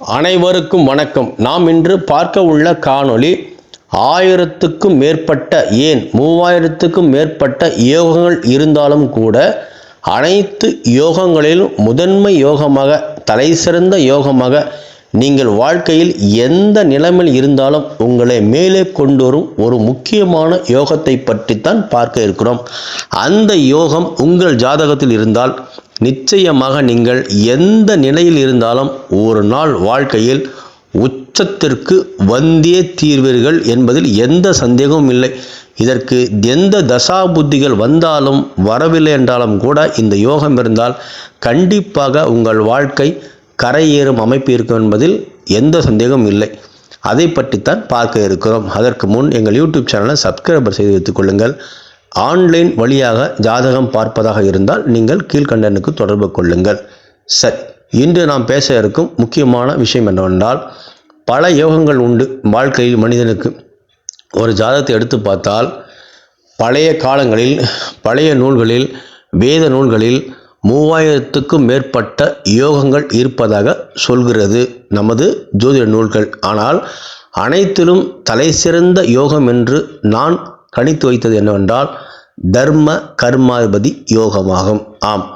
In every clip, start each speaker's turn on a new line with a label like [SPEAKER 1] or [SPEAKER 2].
[SPEAKER 1] அனைவருக்கும் வணக்கம். நாம் இன்று பார்க்க உள்ள காணொளி ஆயிரத்துக்கும் மேற்பட்ட ஏன் மூவாயிரத்துக்கும் மேற்பட்ட யோகங்கள் இருந்தாலும் கூட அனைத்து யோகங்களிலும் முதன்மை யோகமாக தலை சிறந்த யோகமாக நீங்கள் வாழ்க்கையில் எந்த நிலைமையில் இருந்தாலும் உங்களை மேலே கொண்டு வரும் ஒரு முக்கியமான யோகத்தை பற்றித்தான் பார்க்க இருக்கிறோம். அந்த யோகம் உங்கள் ஜாதகத்தில் இருந்தால் நிச்சயமாக நீங்கள் எந்த நிலையில் இருந்தாலும் ஒரு நாள் வாழ்க்கையில் உச்சத்திற்கு வந்தே தீர்வீர்கள் என்பதில் எந்த சந்தேகமும் இல்லை. இதற்கு எந்த தசா புத்திகள் வந்தாலும் வரவில்லை என்றாலும் கூட இந்த யோகம் இருந்தால் கண்டிப்பாக உங்கள் வாழ்க்கை கரையேறும் அமைப்பு இருக்கும் என்பதில் எந்த சந்தேகமும் இல்லை. அதை பற்றித்தான் பார்க்க இருக்கிறோம். அதற்கு முன் எங்கள் யூடியூப் சேனலை சப்ஸ்கிரைபர் செய்து வைத்துக் கொள்ளுங்கள். ஆன்லைன் வழியாக ஜாதகம் பார்ப்பதாக இருந்தால் நீங்கள் கீழ்கண்டனுக்கு தொடர்பு கொள்ளுங்கள். சரி இன்று நாம் பேச இருக்கும் முக்கியமான விஷயம் என்னவென்றால் பல யோகங்கள் உண்டு. வாழ்க்கையில் மனிதனுக்கு ஒரு ஜாதகத்தை எடுத்து பார்த்தால் பழைய காலங்களில் பழைய நூல்களில் வேத நூல்களில் மூவாயிரத்துக்கும் மேற்பட்ட யோகங்கள் இருப்பதாக சொல்கிறது நமது ஜோதிட நூல்கள். ஆனால் அனைத்திலும் தலை சிறந்த யோகம் என்று நான் கணித்து வைத்தது என்னவென்றால் தர்ம கர்மாதிபதி யோகமாகும். ஆம்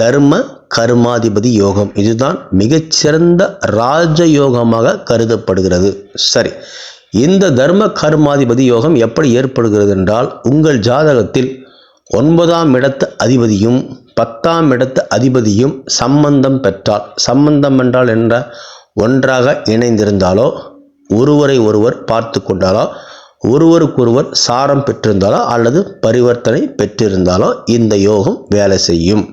[SPEAKER 1] தர்ம கர்மாதிபதி யோகம். இதுதான் மிகச்சிறந்த ராஜ யோகமாக கருதப்படுகிறது. சரி இந்த தர்ம கர்மாதிபதி யோகம் எப்படி ஏற்படுகிறது என்றால் உங்கள் ஜாதகத்தில் ஒன்பதாம் இடத்து அதிபதியும் பத்தாம் இடத்து அதிபதியும் சம்பந்தம் பெற்றால் சம்பந்தம் என்றால் என்ற ஒன்றாக இணைந்திருந்தாலோ ஒருவரை ஒருவர் பார்த்து கொண்டாலோ ஒருவருக்கொருவர் சாரம் பெற்றிருந்தாலோ அல்லது பரிவர்த்தனை பெற்றிருந்தாலோ இந்த யோகம் வேலை செய்யும்.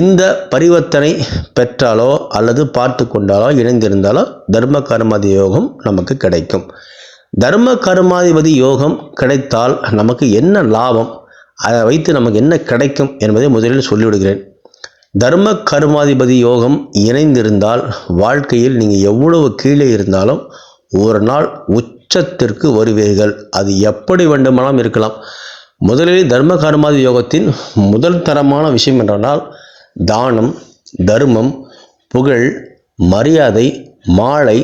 [SPEAKER 1] இந்த பரிவர்த்தனை பெற்றாலோ அல்லது பார்த்து கொண்டாலோ இணைந்திருந்தாலோ தர்ம கர்மாதி யோகம் நமக்கு கிடைக்கும். தர்ம கர்மாதிபதி யோகம் கிடைத்தால் நமக்கு என்ன லாபம்? அதை வைத்து நமக்கு என்ன கிடைக்கும் என்பதை முதலில் சொல்லிவிடுகிறேன். தர்ம கர்மாதிபதி யோகம் இணைந்திருந்தால் வாழ்க்கையில் நீங்கள் எவ்வளவு கீழே இருந்தாலும் ஒரு நாள் உச்சத்திற்கு வருவீர்கள். அது எப்படி வேண்டுமானாலும் இருக்கலாம். முதலில் தர்ம கர்மாதி யோகத்தின் முதல் தரமான விஷயம் என்றால் தானம் தர்மம் புகழ் மரியாதை மாலை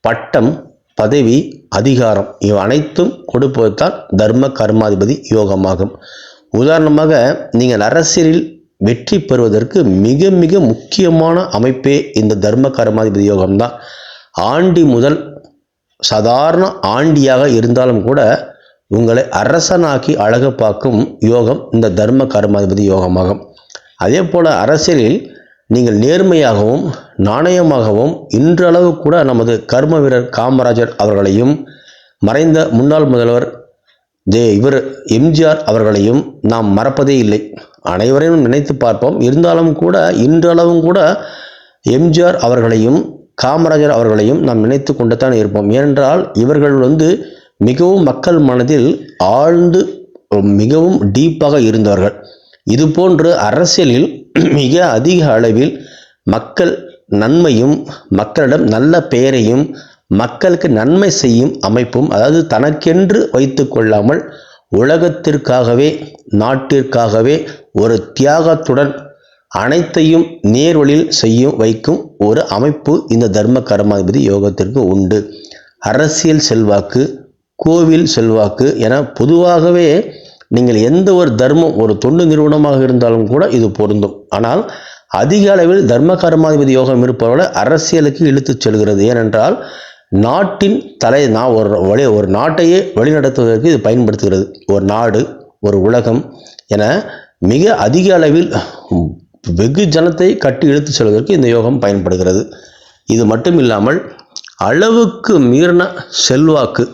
[SPEAKER 1] பட்டம் பதவி அதிகாரம் இவை அனைத்தும் கொடுப்பதுதான் தர்ம கர்மாதிபதி யோகமாகும். உதாரணமாக நீங்கள் அரசியலில் வெற்றி பெறுவதற்கு மிக மிக முக்கியமான அமைப்பே இந்த தர்ம கர்மாதிபதி யோகம்தான். ஆண்டி முதல் சாதாரண ஆண்டியாக இருந்தாலும் கூட உங்களை அரசனாக்கி அழகு பார்க்கும் யோகம் இந்த தர்ம கர்மாதிபதி யோகமாகும். அதே போல் அரசியலில் நீங்கள் நேர்மையாகவும் நாணயமாகவும் இன்றளவு கூட நமது கர்ம வீரர் காமராஜர் அவர்களையும் மறைந்த முன்னாள் முதல்வர் ஜே. இவர் எம்ஜிஆர் அவர்களையும் நாம் மறப்பதே இல்லை. அனைவரையும் நினைத்து பார்ப்போம். இருந்தாலும் கூட இன்றளவும் கூட எம்ஜிஆர் அவர்களையும் காமராஜர் அவர்களையும் நாம் நினைத்து கொண்டுத்தான் இருப்போம். ஏனென்றால் இவர்கள் வந்து மிகவும் மக்கள் மனதில் ஆழ்ந்து மிகவும் டீப்பாக இருந்தவர்கள். இதுபோன்று அரசியலில் மிக அதிக அளவில் மக்கள் நன்மையும் மக்களிடம் நல்ல பெயரையும் மக்களுக்கு நன்மை செய்யும் அமைப்பும் அதாவது தனக்கென்று வைத்து கொள்ளாமல் உலகத்திற்காகவே நாட்டிற்காகவே ஒரு தியாகத்துடன் அனைத்தையும் நேர்வழியில் செய்யும் வைக்கும் ஒரு அமைப்பு இந்த தர்ம கர்மாதிபதி யோகத்திற்கு உண்டு. அரசியல் செல்வாக்கு கோவில் செல்வாக்கு என பொதுவாகவே நீங்கள் எந்த ஒரு தர்மம் ஒரு தொண்டு நிறுவனமாக இருந்தாலும் கூட இது பொருந்தும். ஆனால் அதிக அளவில் தர்ம கர்மாதிபதி யோகம் இருப்பவரை அரசியலுக்கு இழுத்துச் செல்கிறது. ஏனென்றால் நாட்டின் தலை நான் ஒரு வழி ஒரு நாட்டையே வழிநடத்துவதற்கு இது பயன்படுத்துகிறது. ஒரு நாடு ஒரு உலகம் என மிக அதிக அளவில் வெகு ஜனத்தை கட்டி இழுத்து செல்வதற்கு இந்த யோகம் பயன்படுகிறது. இது மட்டும் இல்லாமல் அளவுக்கு மீறின செல்வாக்கு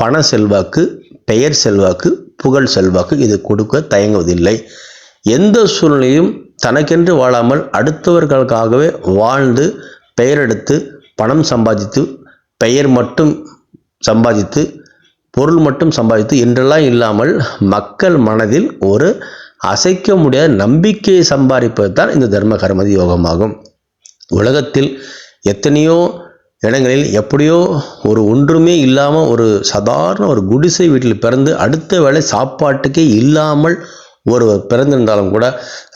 [SPEAKER 1] பண செல்வாக்கு பெயர் செல்வாக்கு புகழ் செல்வாக்கு இது கொடுக்க தயங்குவதில்லை. எந்த சூழ்நிலையும் தனக்கென்று வாழாமல் அடுத்தவர்களுக்காகவே வாழ்ந்து பெயரெடுத்து பணம் சம்பாதித்து பெயர் மட்டும் சம்பாதித்து பொருள் மட்டும் சம்பாதித்து என்றெல்லாம் இல்லாமல் மக்கள் மனதில் ஒரு அசைக்க முடியாத நம்பிக்கையை சம்பாதிப்பது தான் இந்த தர்ம கர்மதி யோகமாகும். உலகத்தில் எத்தனையோ இடங்களில் எப்படியோ ஒரு ஒன்றுமே இல்லாமல் ஒரு சாதாரண ஒரு குடிசை வீட்டில் பிறந்து அடுத்த வேளை சாப்பாட்டுக்கே இல்லாமல் ஒருவர் பிறந்திருந்தாலும் கூட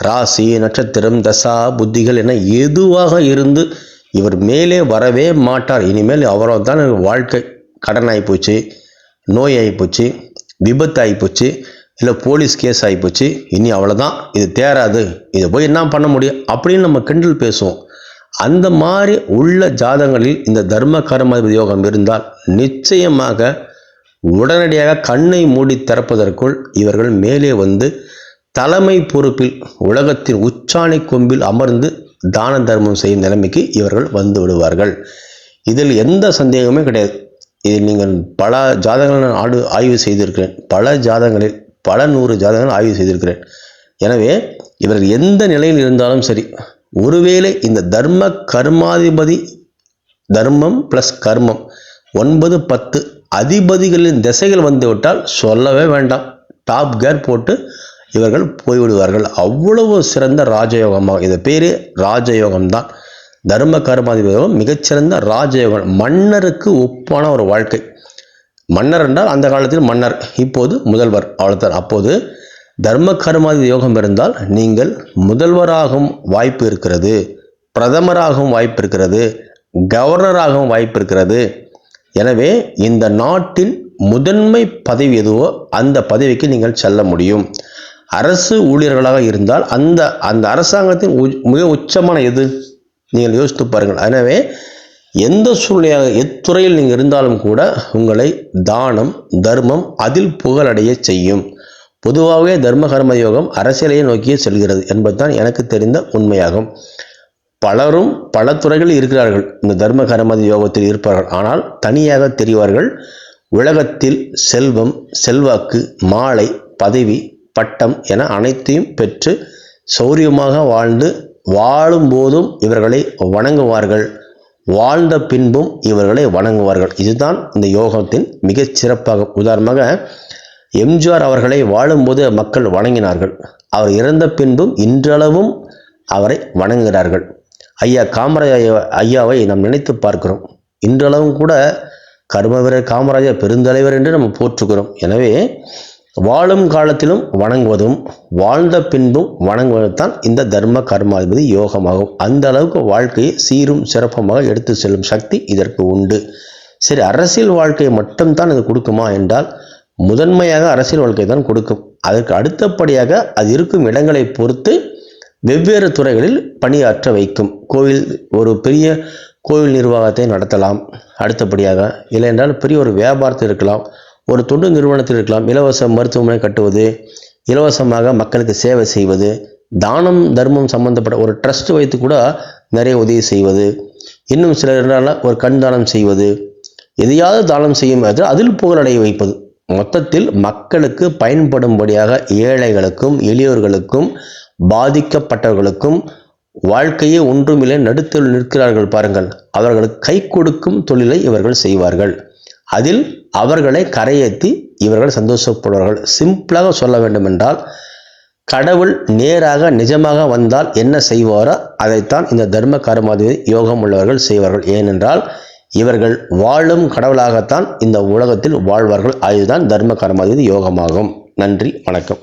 [SPEAKER 1] ராசி நட்சத்திரம் தசா புத்திகள் என எதுவாக இருந்து இவர் மேலே வரவே மாட்டார். இனிமேல் அவரோ தான் வாழ்க்கை கடன் ஆகிப்போச்சு நோய் ஆகிப்போச்சு விபத்து ஆகிப்போச்சு இல்லை போலீஸ் கேஸ் ஆகிப்போச்சு இனி அவ்வளோதான் இது தேராது இதை போய் என்ன பண்ண முடியும் அப்படின்னு நம்ம கிண்டல் பேசுவோம். அந்த மாதிரி உள்ள ஜாதகங்களில் இந்த தர்ம கர்மாதிபதி யோகம் இருந்தால் நிச்சயமாக உடனடியாக கண்ணை மூடி திறப்பதற்குள் இவர்கள் மேலே வந்து தலைமை பொறுப்பில் உலகத்தின் உச்சாணி கொம்பில் அமர்ந்து தான தர்மம் செய்யும் நிலைமைக்கு இவர்கள் வந்து விடுவார்கள். இதில் எந்த சந்தேகமே கிடையாது. இது நீங்கள் பல ஜாதகங்கள் நான் ஆடு ஆய்வு செய்திருக்கிறேன். பல ஜாதகங்களில் பல நூறு ஜாதகங்கள் ஆய்வு செய்திருக்கிறேன். எனவே இவர்கள் எந்த நிலையில் இருந்தாலும் சரி ஒருவேளை இந்த தர்ம கர்மாதிபதி தர்மம் ப்ளஸ் கர்மம் ஒன்பது பத்து அதிபதிகளின் திசைகள் வந்துவிட்டால் சொல்லவே வேண்டாம். டாப் கேர் போட்டு இவர்கள் போய்விடுவார்கள். அவ்வளவு சிறந்த ராஜயோகமாக இது பேர் ராஜயோகம் தான். தர்ம கர்மாதிபதி மிகச்சிறந்த ராஜயோகம். மன்னருக்கு ஒப்பான ஒரு வாழ்க்கை. மன்னர் என்றால் அந்த காலத்தில் மன்னர் இப்போது முதல்வர். அவ்வளோதான் அப்போது தர்ம கர்மாதி யோகம் இருந்தால் நீங்கள் முதல்வராகவும் வாய்ப்பு இருக்கிறது பிரதமராகவும் வாய்ப்பு இருக்கிறது கவர்னராகவும் வாய்ப்பு இருக்கிறது. எனவே இந்த நாட்டின் முதன்மை பதவி எதுவோ அந்த பதவிக்கு நீங்கள் செல்ல முடியும். அரசு ஊழியர்களாக இருந்தால் அந்த அந்த அரசாங்கத்தின் உ- மிக உச்சமான எது? நீங்கள் யோசித்து பாருங்கள். எனவே எந்த சூழ்நிலையாக எத்துறையில் நீங்கள் இருந்தாலும் கூட உங்களை தானம் தர்மம் அதில் புகழடைய செய்யும். பொதுவாகவே தர்ம கர்ம யோகம் அரசியலையை நோக்கியே செல்கிறது என்பதுதான் எனக்கு தெரிந்த உண்மையாகும். பலரும் பல துறைகளில் இருக்கிறார்கள். இந்த தர்ம கர்ம யோகத்தில் இருப்பார்கள். ஆனால் தனியாக தெரிவார்கள். உலகத்தில் செல்வம் செல்வாக்கு மாலை பதவி பட்டம் என அனைத்தையும் பெற்று சௌரியமாக வாழ்ந்து வாழும் போதும் இவர்களை வணங்குவார்கள். வாழ்ந்த பின்பும் இவர்களை வணங்குவார்கள். இதுதான் இந்த யோகத்தின் மிகச் சிறப்பாகும் உதாரணமாக எம்ஜிஆர் அவர்களை வாழும்போது மக்கள் வணங்கினார்கள். அவர் இறந்த பின்பும் இன்றளவும் அவரை வணங்குகிறார்கள். ஐயா காமராஜ ஐயாவை நாம் நினைத்து பார்க்கிறோம். இன்றளவும் கூட கர்மவீரர் காமராஜர் பெருந்தலைவர் என்று நம்ம போற்றுகிறோம். எனவே வாழும் காலத்திலும் வணங்குவதும் வாழ்ந்த பின்பும் வணங்குவதும் தான் இந்த தர்ம கர்மாதிபதி யோகமாகும். அந்த அளவுக்கு வாழ்க்கையை சீரும் சிறப்புமாக எடுத்து செல்லும் சக்தி இதற்கு உண்டு. சரி அரசியல் வாழ்க்கையை மட்டும்தான் இது கொடுக்குமா என்றால் முதன்மையாக அரசியல் வாழ்க்கை தான் கொடுக்கும். அதற்கு அடுத்தபடியாக அது இருக்கும் இடங்களை பொறுத்து வெவ்வேறு துறைகளில் பணியாற்ற வைக்கும். கோவில் ஒரு பெரிய கோவில் நிர்வாகத்தை நடத்தலாம். அடுத்தபடியாக இல்லை என்றால் பெரிய ஒரு வியாபாரத்தை இருக்கலாம். ஒரு தொண்டு நிறுவனத்தில் இருக்கலாம். இலவச மருத்துவமனை கட்டுவது இலவசமாக மக்களுக்கு சேவை செய்வது தானம் தர்மம் சம்பந்தப்பட்ட ஒரு ட்ரஸ்ட் வைத்து கூட நிறைய உதவி செய்வது. இன்னும் சிலர் இருந்தாலும் ஒரு கண் தானம் செய்வது. எதையாவது தானம் செய்யும் போது அதில் புகழடைய வைப்பது. மொத்தத்தில் மக்களுக்கு பயன்படும்படியாக ஏழைகளுக்கும் எளியோர்களுக்கும் பாதிக்கப்பட்டவர்களுக்கும் வாழ்க்கையே ஒன்றுமில்லை நடுத்தல் நிற்கிறார்கள் பாருங்கள். அவர்களுக்கு கை கொடுக்கும் தொழிலை இவர்கள் செய்வார்கள். அதில் அவர்களை கரையேற்றி இவர்கள் சந்தோஷப்படுவார்கள். சிம்பிளாக சொல்ல வேண்டுமென்றால் கடவுள் நேராக நிஜமாக வந்தால் என்ன செய்வாரோ அதைத்தான் இந்த தர்ம கர்மாதி யோகம் உள்ளவர்கள் செய்வார்கள். ஏனென்றால் இவர்கள் வாழும் கடவுளாகத்தான் இந்த உலகத்தில் வாழ்வார்கள். அதுதான் தர்ம கர்மாதி யோகமாகும். நன்றி வணக்கம்.